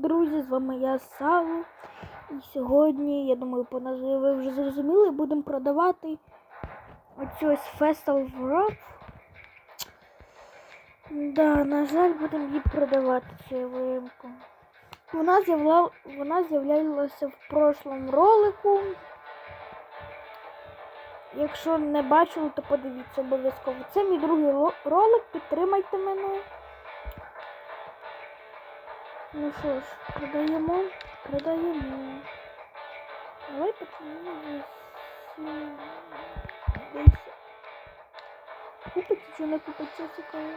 друзі, з вами я Саву. І сьогодні, я думаю, по назві ви вже зрозуміли, будемо продавати оцю ось Festal Wrap. Да, на жаль, будемо її продавати цю ялинку. Вона з'явла... вона з'являлася в прошлому ролику. Якщо не бачили, то подивіться обов'язково. Це мій другий ролик, підтримайте мене. Ну що ж, продаємо, продаємо. Давай почнемо з десь. Купить чи не купить, це цікаво.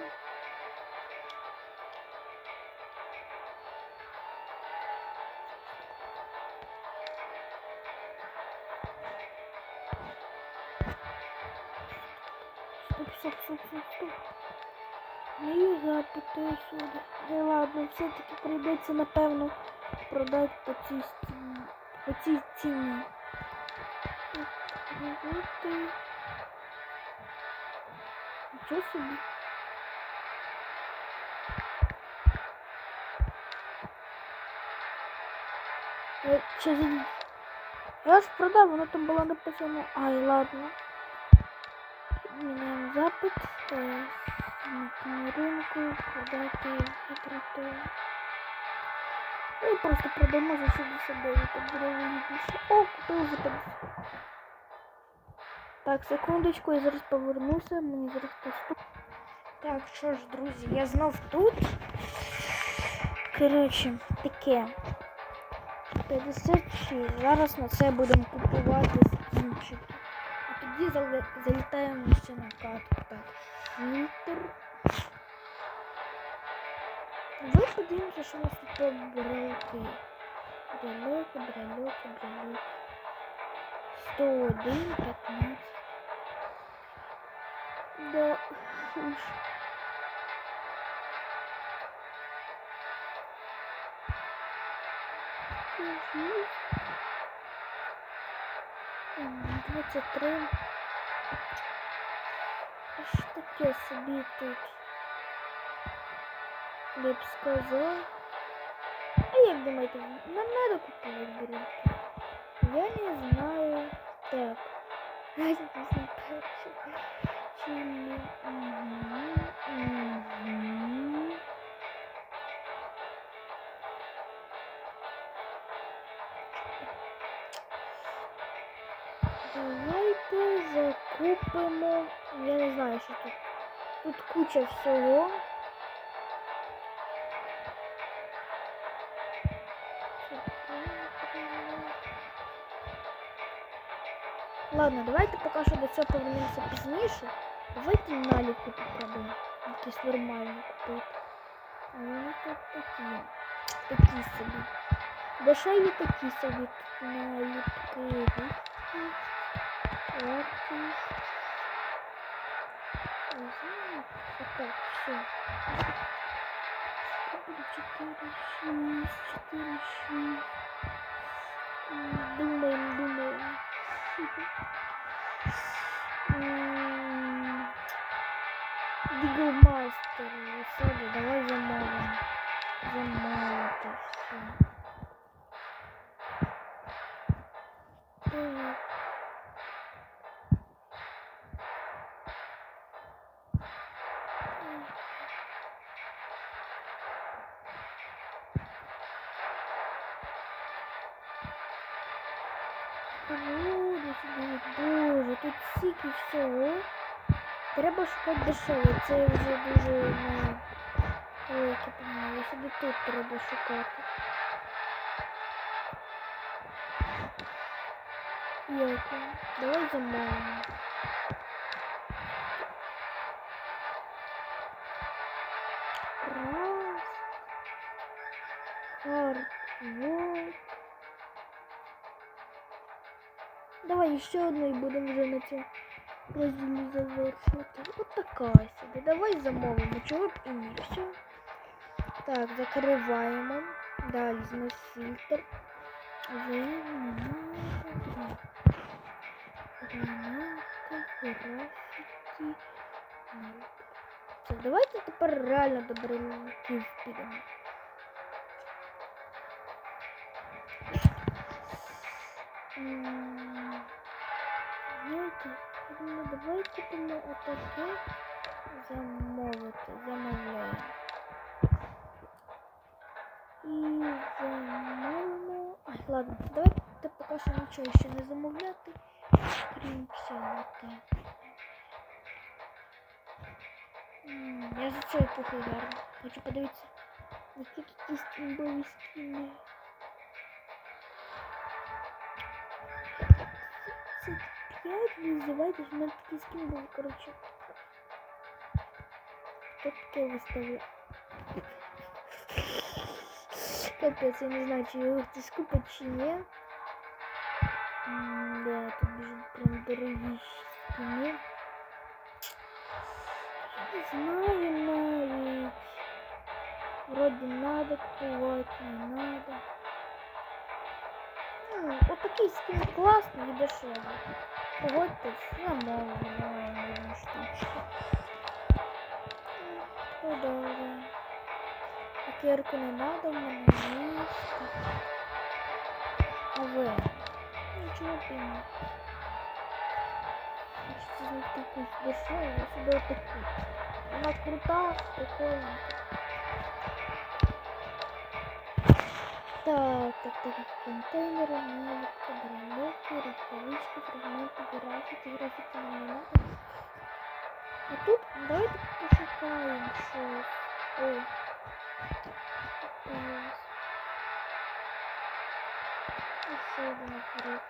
Стоп, стоп, стоп, стоп, стоп. Мої запити сюди. Ну ладно, все-таки прийдеться, напевно, продати по цій ціні. По цій ціні. Нічого собі. Я, чи за- я ж продав, воно там було написано. Ай, ладно. Міняємо запит. На ринку продати вибрати. Ну і просто продамо за 69, так буде вигідніше. О, купив за 50. Так, секундочку, я зараз повернуся, мені зараз поступ. Так, що ж, друзі, я знов тут. Коротше, таке. 56. Зараз на це будемо купувати скінчики. А тоді залітаємо ще на катку. Так, фільтр. Подивимося, що у нас тут брелки. Брелоки, брелоки, брелоки. 101, 15. Да. уж. М, 23. Аж таке собі тут. Я б сказав. А як думаєте, нам надо купувати брюки? Я не знаю. Так. Чили. Давайте закупимо. Я не знаю, що тут. Тут куча всього. Ладно, давайте поки що до цього повернемося пізніше. Давайте наліпки попробуємо. Якісь нормальні купити. А вони тут такі. Такі собі. Дешеві такі собі тут наліпки. Вартість. Ага, Отак, все. Четыре, шесть, четыре, шесть. М, Думаем, думаем. Діглмастер, веселі, давай замовимо. Замовити все. Так. Боже, боже, тут стільки всього. Треба шукати дешеве. Це вже дуже ну, велике помило. Собі тут треба шукати. Яко? Давай замовимо. Давай ще одну і будемо вже на цьому розділі завершувати. От така собі. Давай замовимо, чого б і ні. Все. Так, закриваємо. Далі з нас фільтр. Це давайте тепер реально добреньків підемо. Mm. підемо. давай купимо отаке замовити. Замовляємо. І замовимо. Ай, ладно, давайте поки що нічого ще не замовляти. Крім цього. так. М, Я за це епоху гарно. Хочу подивитися. Які тут є імбові скіни. 35 визивайте, в мене такий скін був, коротше. Хто таке виставив? Капець, я не знаю, чи його хтось купить, чи ні. М, Да, тут дуже прям дорогі скини. Не знаю навіть. Вроде надо купувати, не надо. Ну, от такий скин класний і дешевий. Погодьтесь, замовлено штучки. Продовжуємо. Цукерку не надо, в мене місто. А ви? Нічого пійму. Хочеться знайти якусь дешеву, я собі отаку. Вона крута, прикольна. Так, так, так, контейнери, наліпка, баранки, рукавички, фрагменти, графіки, графіки не надо. А тут давайте пошукаємо щось. Ой. Ось. Ось ще один апарат.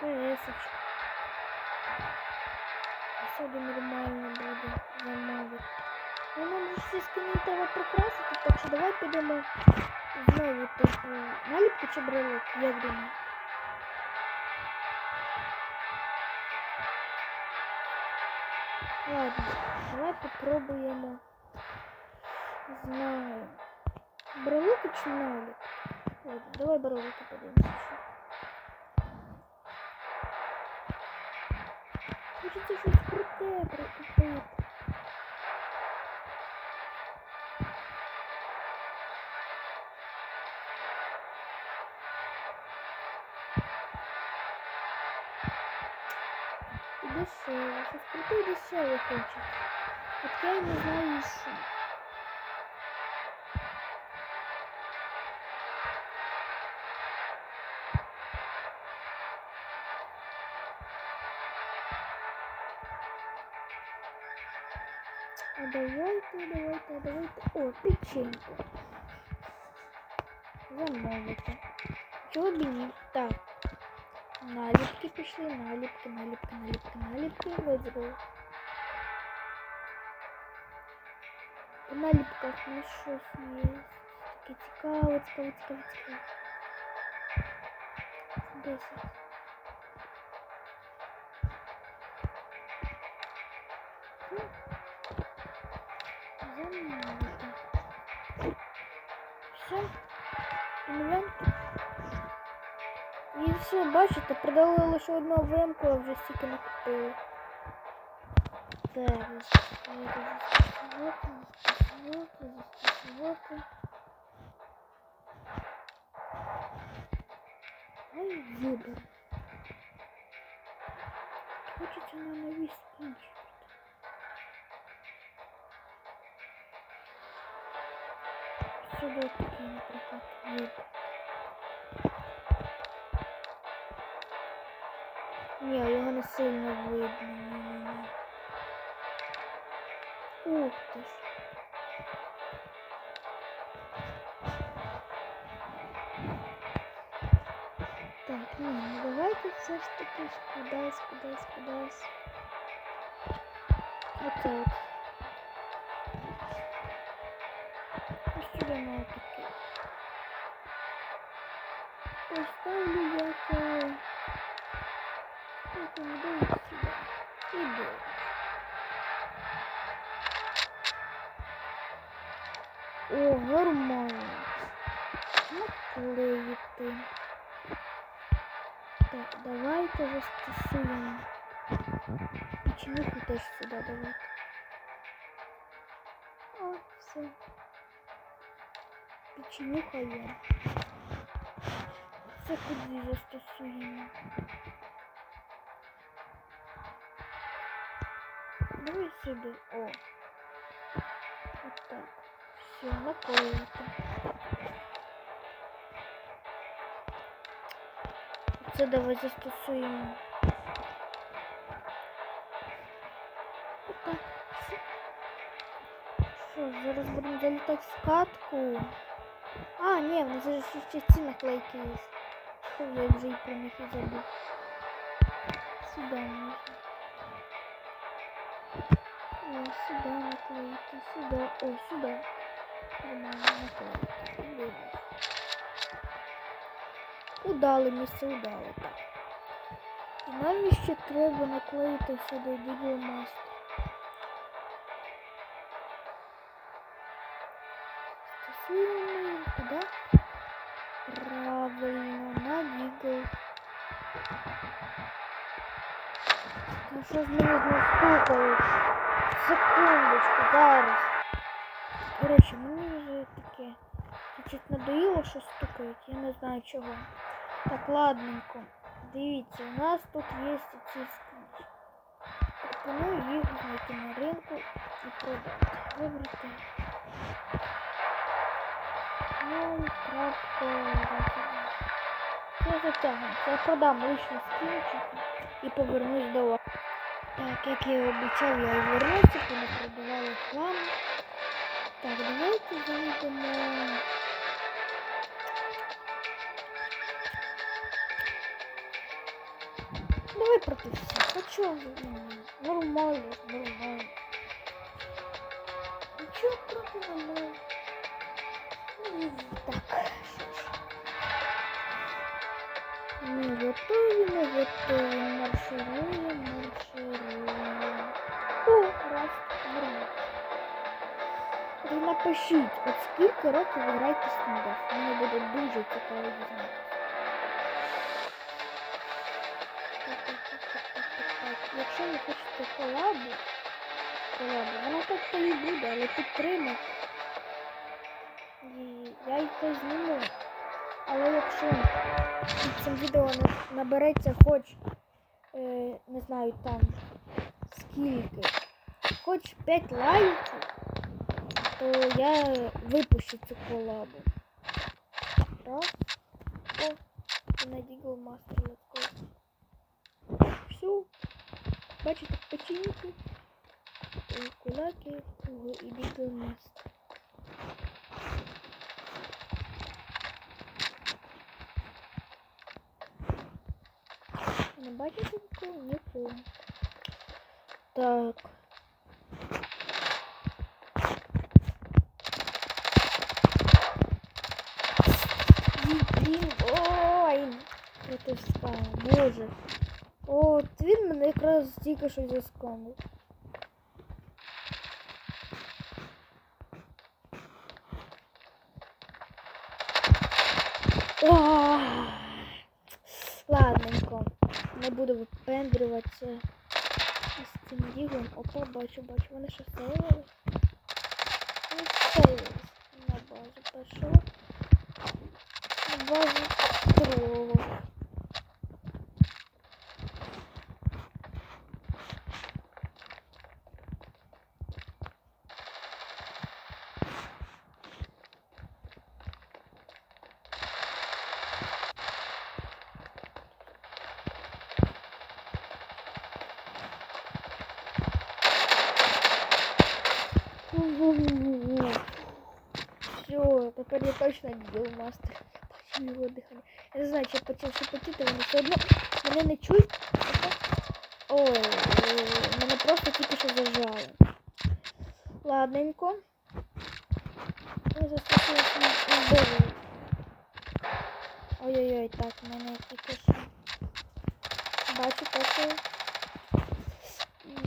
ПСочка. Ось один нормально буде замовити. Ну нам же всі скини треба прикрасити, так що давай підемо знову типу наліпку чи брелок, як думаю. Ладно, давай попробуємо. Не знаю. Брелоки чи наліп? Ладно, давай брелоки подивимося. Хочеться щось круте прикупити. круте і дешеве хочеться. От я й не знаю що. А давайте, давайте, давайте. О, печеньку. Замовити. Чого б і ні? Так. Наліпки пішли, наліпки, наліпки, наліпки, наліпки. Вибрали. По наліпках у нас щось є. Таке цікаве, цікаве, цікаве, цікаве. Десять. Ну, Замовити. Все. Інвентар. І все, бачите, продали лише одну ВМку, а вже стільки не купили. Так, застосувати, застосувати, застосувати. Ай, вибір. Хочеться на нові скінчики. Сюди такий, наприклад, вибір. Ні, його не сильно видно. Ні-ні-ні. Ух ж. Так, ну давайте все ж таки кудись, кудись, кудись. Оце от. Ось сюди на таке. Поставлю як... е, як він Печенюху теж сюди давайте. О, все. Печенюха є. Це куди застосуємо. Давай сюди. О. Отак. Все, наклеїти. Це давай застосуємо. зараз будемо залітати в катку. А, ні, в нас же ще ці наклейки є. Що я вже і про них і забув. Сюда можна. О, сюда наклеїти, сюда. О, сюда. Нормально наклеїти. Дивимось. Удали місце, удали, так. І навіщо треба наклеїти сюди Google Master? Стосуємо куди? Правильно, на Google. Ну що з мене знову стукають? Секундочку, зараз. Коротше, мені вже таке. Чуть надоїло, що стукають, я не знаю чого. Так, ладненько. Дивіться, у нас тут є ці скринчі. Пропоную їх знайти на ринку і продати. Вибрати. Ну, крапка. Я затягну. Я продам лишні скінчики і повернусь до вас. Так, як я і обіцяв, я і вернуся, коли продавали хлам. Так, давайте зайдемо. Давай проти всіх. А чого? ви? М, Нормально, нормально. Нічого проти нормально. Так. Ми готові, ми готові. Маршируємо, маршируємо. О, раз, нормально. Напишіть, от скільки років ви граєте Снідов. Мені буде дуже цікаво дізнатися. Якщо ви хочете колабу, колабу, вона так то і буде, але підтримайте. Я то зніму. Але якщо під цим відео набереться хоч, е, не знаю там скільки, хоч 5 лайків, то я випущу цю колабу. Раз. О, і на Мастер Let's Go. Бачите, печеньки, кулаки і Дігл Мастер. Не бачите нікого? Нікого. Так. Він, ой, це ж спав, боже. О, от він мене якраз тільки що заскамив. Не буду випендрюватися з цим дігом. Опа, бачу, бачу, вони що сейвили. Вони сейвились на базу першого. На базу другого. Все, тепер я точно діл мастер. Бачу його дихання. Я не знаю, чи я почав шепотіти, вони все одно мене не чують. Ой, мене просто тільки що зажали. Ладненько. Я застосуюсь на вбиву. Ой-ой-ой, так, в мене тільки що. Бачу, бачу.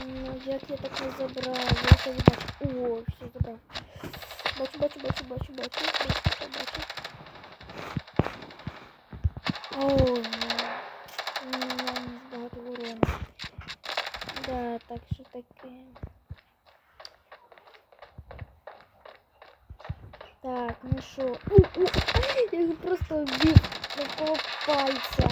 Ну, як я так не забрав? Я це не бачу. О, все забрав. Бачу, бачу, бачу, бачу, бачу, бачу, бачу. О. Нам багато урону. Да, так що таке. Так, ну у, Я просто вбив навколо пальця,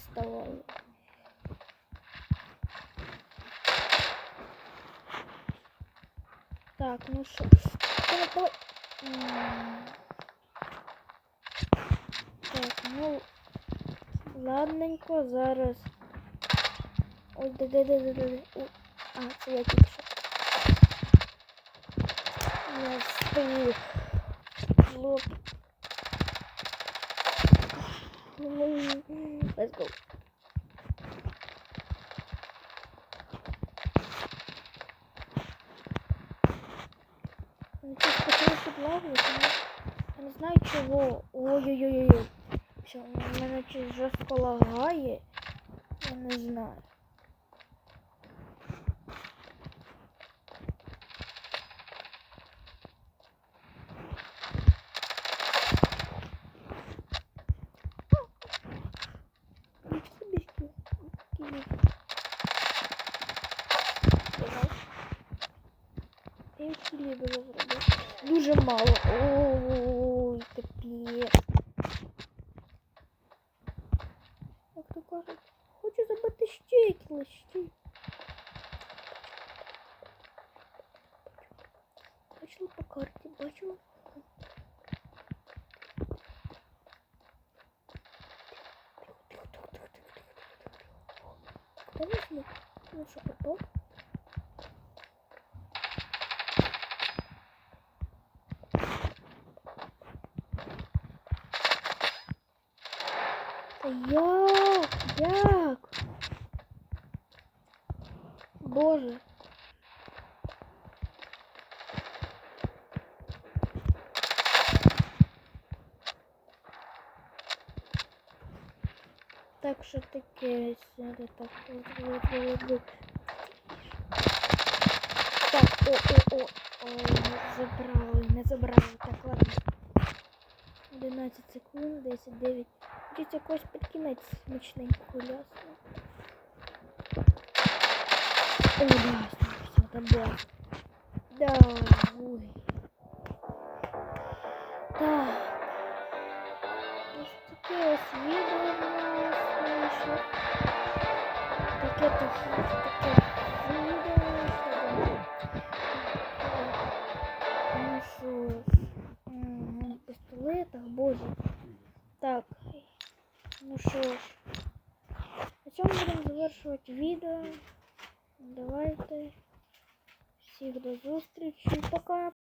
заставали. Так, ну. М. Так, ну ладненько, зараз. Ой, де де де. де. О, А, я тільки що. Я стою. Лоб. Let's go. Ну, тут хотілося плавати, але я не знаю чого. Ой-ой-ой-ой. Що, в мене чи жорстко лагає. Я не знаю. ще кілощі. Бачила по карті, бачила. Тихо, тихо, тихо, тихо, тихо, тихо, Боже. Так що таке сяде так. Так, о, о, о, о, не забрали, не забрали. Так, ладно. 11 секунд, 10, 9. Хочеться якось під кінець смачненького лясну. О, да, все, там була. Да, ой. Так. Ось таке ось відео в нас вийшло. Таке то таке відео. Ну що ж. М, в пістолетах, боже. Так. Ну що ж. На цьому будемо завершувати відео. Давайте. Всіх до зустрічі. Пока.